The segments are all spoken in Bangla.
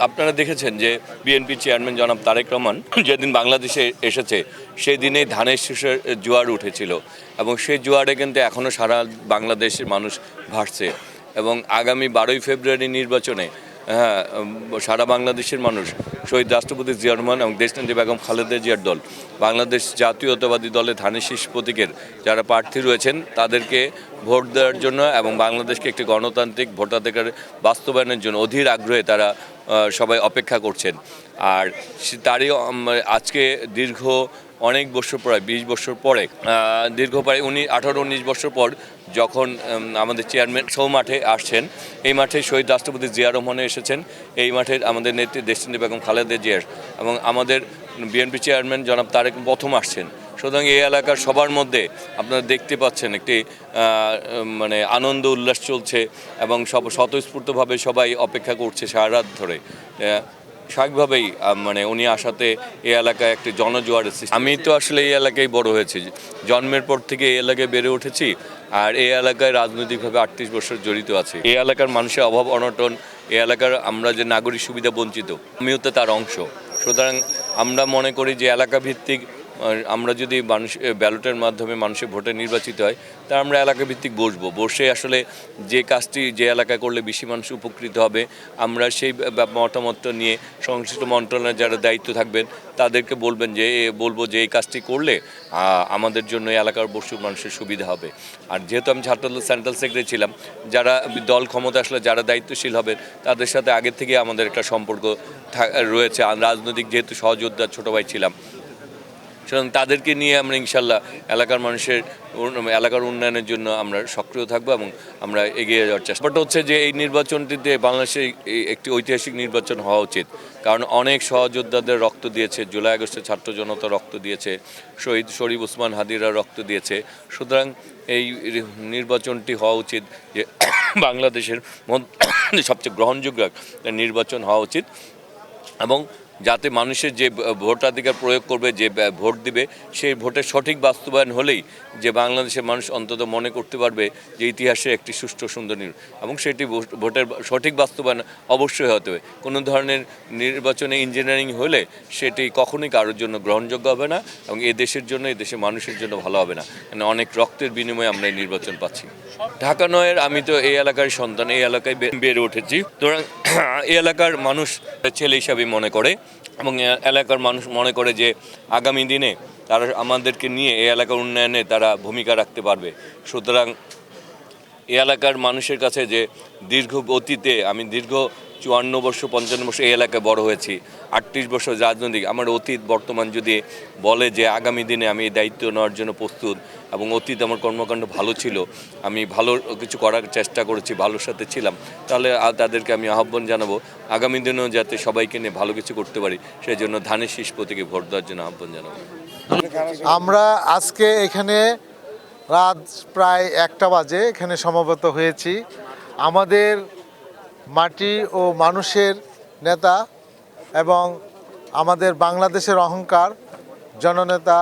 আপনারা দেখেছেন যে বিএনপি চেয়ারম্যান জনাব তারেক রহমান যেদিন বাংলাদেশে এসেছে, সেই দিনেই ধানের শীষের জোয়ার উঠেছিল এবং সেই জোয়ারে কিন্তু এখনও সারা বাংলাদেশের মানুষ ভাসছে এবং আগামী বারোই ফেব্রুয়ারি নির্বাচনে হ্যাঁ সারা বাংলাদেশের মানুষ। শহীদ রাষ্ট্রপতি জিয়া রহমান এবং দেশনেত্রী বেগম খালেদা জিয়ার দল। বাংলাদেশ জাতীয়তাবাদী দলে ধানের শীষ প্রতীকের যারা প্রার্থী রয়েছেন, তাদেরকে ভোট দেওয়ার জন্য এবং বাংলাদেশকে একটি গণতান্ত্রিক ভোটাধিকার বাস্তবায়নের জন্য অধীর আগ্রহে তারা সবাই অপেক্ষা করছেন। আর তারই আজকে দীর্ঘ অনেক বছর প্রায় বিশ বছর পরে দীর্ঘ প্রায় উনি, আঠারো, উনিশ বছর পর যখন আমাদের চেয়ারম্যান সৌ মাঠে আসছেন, এই মাঠে শহীদ রাষ্ট্রপতি জিয়া রহমানে এসেছেন, এই মাঠে আমাদের নেত্রী দেশচন্দ্রী বেগম খালেদা জিয়ার এবং আমাদের বিএনপি চেয়ারম্যান জনাব তারেক প্রথম আসছেন। সুতরাং এই এলাকার সবার মধ্যে আপনারা দেখতে পাচ্ছেন একটি মানে আনন্দ উল্লাস চলছে এবং সব, স্বতঃস্ফূর্তভাবে সবাই অপেক্ষা করছে সারা রাত ধরে। স্বাভাবিকভাবেই মানে উনি আসাতে এই এলাকায় একটি জনজোয়ার আমি তো আসলে এই এলাকায় বড় হয়েছি। জন্মের পর থেকে এই এলাকায় বেড়ে উঠেছি আর এই এলাকায় রাজনৈতিকভাবে আটত্রিশ বছর জড়িত আছে। এই এলাকার মানুষের অভাব অনটন, এই এলাকার আমরা যে নাগরিক সুবিধা বঞ্চিত, আমিও তো তার অংশ। সুতরাং আমরা মনে করি যে এলাকা ভিত্তিক আমরা যদি মানুষ ব্যালটের মাধ্যমে মানুষের ভোটে নির্বাচিত হয়, তা আমরা এলাকা ভিত্তিক বসবো। বসে আসলে যে কাজটি যে এলাকায় করলে বেশি মানুষ উপকৃত হবে, আমরা সেই মতামতটা নিয়ে সংশ্লিষ্ট মন্ত্রণালয়ের যারা দায়িত্ব থাকবেন, তাদেরকে বলবেন যে বলব যে এই কাজটি করলে আমাদের জন্য এলাকার বসু মানুষের সুবিধা হবে। আর যেহেতু আমি ছাত্রদল সেন্ট্রাল সেক্রেটারি ছিলাম, যারা দল ক্ষমতা আসলে যারা দায়িত্বশীল হবেন, তাদের সাথে আগে থেকে আমাদের একটা সম্পর্ক রয়েছে। রাজনৈতিক যেহেতু সহযোদ্ধা ছোটো ভাই ছিলাম সুতরাং তাদেরকে নিয়ে আমরা ইনশাল্লাহ এলাকার মানুষের এলাকার উন্নয়নের জন্য আমরা সক্রিয় থাকব এবং আমরা এগিয়ে যাওয়ার চেষ্টা বাট হচ্ছে যে এই নির্বাচনটিতে বাংলাদেশে একটি ঐতিহাসিক নির্বাচন হওয়া উচিত। কারণ অনেক সহযোদ্ধাদের রক্ত দিয়েছে, জুলাই আগস্টে ছাত্র জনতা রক্ত দিয়েছে, শহীদ শরীফ উসমান হাদিরা রক্ত দিয়েছে। সুতরাং এই নির্বাচনটি হওয়া উচিত যে বাংলাদেশের সবচেয়ে গ্রহণযোগ্য নির্বাচন হওয়া উচিত। এবং যাতে মানুষের যে ভোটাধিকার প্রয়োগ করবে, যে ভোট দিবে, সেই ভোটের সঠিক বাস্তবায়ন হলেই যে বাংলাদেশের মানুষ অন্তত মনে করতে পারবে যে ইতিহাসে একটি সুষ্ঠু সুন্দর নির- এবং সেটি ভোট- ভোটের সঠিক বাস্তবায়ন অবশ্যই হতে হবে। কোনো ধরনের নির্বাচনে ইঞ্জিনিয়ারিং হলে সেটি কখনোই কারোর জন্য গ্রহণযোগ্য হবে না এবং এ দেশের জন্য, এ দেশের মানুষের জন্য ভালো হবে না। মানে অনেক রক্তের বিনিময়ে আমরা এই নির্বাচন পাচ্ছি। ঢাকা নয়ের আমি তো এই এলাকার সন্তান, এই এলাকায় বেড়ে উঠেছি। সুতরাং এই এলাকার মানুষ ছেলে হিসাবে মনে করে। এবং এলাকার মানুষ মনে করে যে আগামী দিনে তারা আমাদেরকে নিয়ে এই এলাকার উন্নয়নে তারা ভূমিকা রাখতে পারবে। সুতরাং এলাকার মানুষের কাছে যে দীর্ঘ অতীতে আমি দীর্ঘ চুয়ান্ন বর্ষ পঞ্চান্ন বর্ষ এই এলাকায় বড় হয়েছি। আটত্রিশ বছর রাজনৈতিক। আমার অতীত বর্তমান যদি বলে যে আগামী দিনে আমি এই দায়িত্ব নেওয়ার জন্য প্রস্তুত এবং অতীত আমার কর্মকাণ্ড ভালো ছিল, আমি ভালো কিছু করার চেষ্টা করেছি, ভালোর সাথে ছিলাম, তাহলে তাদেরকে আমি আহ্বান জানাব, আগামী দিনেও যাতে সবাইকে নিয়ে ভালো কিছু করতে পারি সেই জন্য ধানের শীষ প্রতীকে ভোট দেওয়ার জন্য আহ্বান জানাব। আমরা আজকে এখানে রাত প্রায় একটা বাজে, এখানে সমবেত হয়েছি। আমাদের মাটি ও মানুষের নেতা এবং আমাদের বাংলাদেশের অহংকার জননেতা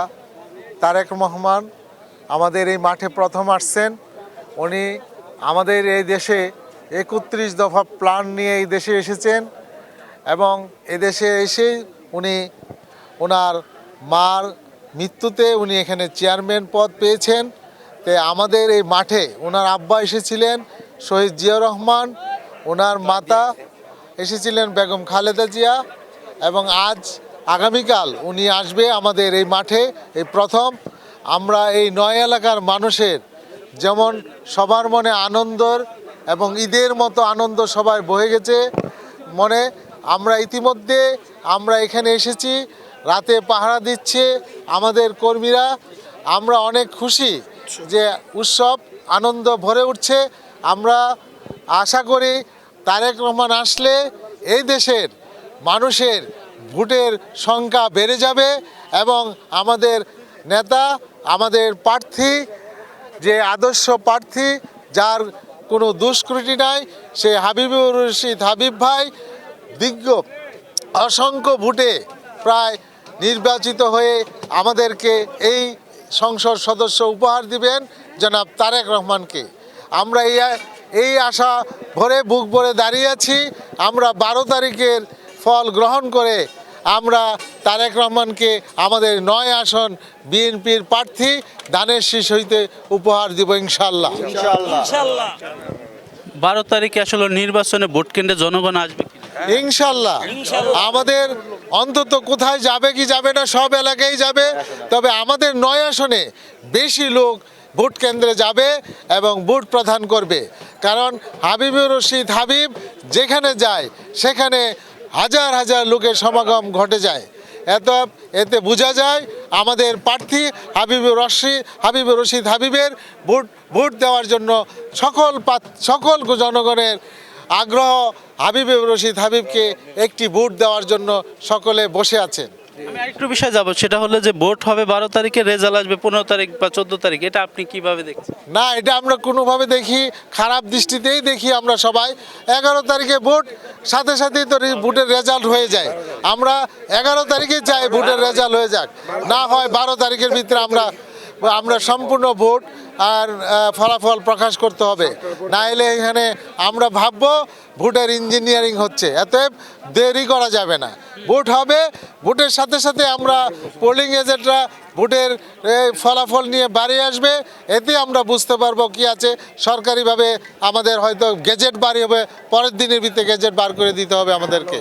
তারেক রহমান আমাদের এই মাঠে প্রথম আসছেন। উনি আমাদের এই দেশে একত্রিশ দফা প্ল্যান নিয়ে এই দেশে এসেছেন এবং এদেশে এসে উনি ওনার মার মৃত্যুতে উনি এখানে চেয়ারম্যান পদ পেয়েছেন। তে আমাদের এই মাঠে ওনার আব্বা এসেছিলেন, শহীদ জিয়া রহমান ওনার মাতা এসেছিলেন বেগম খালেদা জিয়া এবং আজ আগামীকাল উনি আসবে আমাদের এই মাঠে, এই প্রথম। আমরা এই নয় এলাকার মানুষের যেমন সবার মনে আনন্দর এবং ঈদের মতো আনন্দ সবাই বয়ে গেছে। মনে আমরা ইতিমধ্যে আমরা এখানে এসেছি, রাতে পাহারা দিচ্ছে আমাদের কর্মীরা। আমরা অনেক খুশি যে উৎসব, আনন্দ ভরে উঠছে। আমরা আশা করি তারেক রহমান আসলে এই দেশের মানুষের ভোটের সংখ্যা বেড়ে যাবে এবং আমাদের নেতা, আমাদের প্রার্থী, যে আদর্শ প্রার্থী, যার কোনো দুষ্কৃতি নাই, সে হাবিবুর রশিদ হাবিব ভাই, দিগ্গ, অসংখ্য ভোটে প্রায় নির্বাচিত হয়ে আমাদেরকে এই সংসদ সদস্য উপহার দিবেন জনাব তারেক রহমানকে। আমরা এই এই আশা ভরে বুক ভরে দাঁড়িয়ে আছি আমরা বারো তারিখের ফল গ্রহণ করে আমরা তারেক রহমানকে আমাদের নয় আসন বিএনপির প্রার্থী দানের শীষ হইতে উপহার দিব ইনশাল্লাহ। বারো তারিখে আসলে নির্বাচনে ভোট কেন্দ্রে জনগণ আসবে ইনশাল্লাহ। আমাদের অন্তত কোথায় যাবে কি যাবে না সব এলাকায় যাবে। তবে আমাদের নয় আসনে বেশি লোক ভোট কেন্দ্রে যাবে এবং ভোট প্রদান করবে। কারণ হাবিবুর রশিদ হাবিব যেখানে যায়, সেখানে হাজার হাজার লোকের সমাগম ঘটে যায়। এত এতে বোঝা যায় আমাদের প্রার্থী হাবিবুর রশিদ হাবিবুর রশিদ হাবিবের ভোট ভোট দেওয়ার জন্য সকল সকল জনগণের আগ্রহ হাবিবুর রশিদ হাবিবকে একটি ভোট দেওয়ার জন্য সকলে বসে আছেন। আরেকটু বিষয় যাব, সেটা হলো যে ভোট হবে বারো তারিখে, রেজাল্ট আসবে পনেরো তারিখ বা চোদ্দ তারিখ, এটা আপনি কীভাবে দেখছেন? না, এটা আমরা কোনোভাবে দেখি, খারাপ দৃষ্টিতেই দেখি আমরা সবাই। এগারো তারিখে ভোট, সাথে সাথেই তো ভোটের রেজাল্ট হয়ে যায়। আমরা এগারো তারিখে চাই ভোটের রেজাল্ট হয়ে যাক। না হয় বারো তারিখের ভিতরে আমরা আমরা সম্পূর্ণ ভোট আর ফলাফল প্রকাশ করতে হবে। না এলে এখানে আমরা ভাববো ভোটের ইঞ্জিনিয়ারিং হচ্ছে এতএব দেরি করা যাবে না। ভোট হবে, ভোটের সাথে সাথে আমরা পোলিং এজেন্টরা ভোটের ফলাফল নিয়ে বাড়ি আসবে। এতে আমরা বুঝতে পারব কি আছে। সরকারিভাবে আমাদের হয়তো গেজেট বাড়ি হবে, পরের দিনের ভিতরে গেজেট বার করে দিতে হবে আমাদেরকে।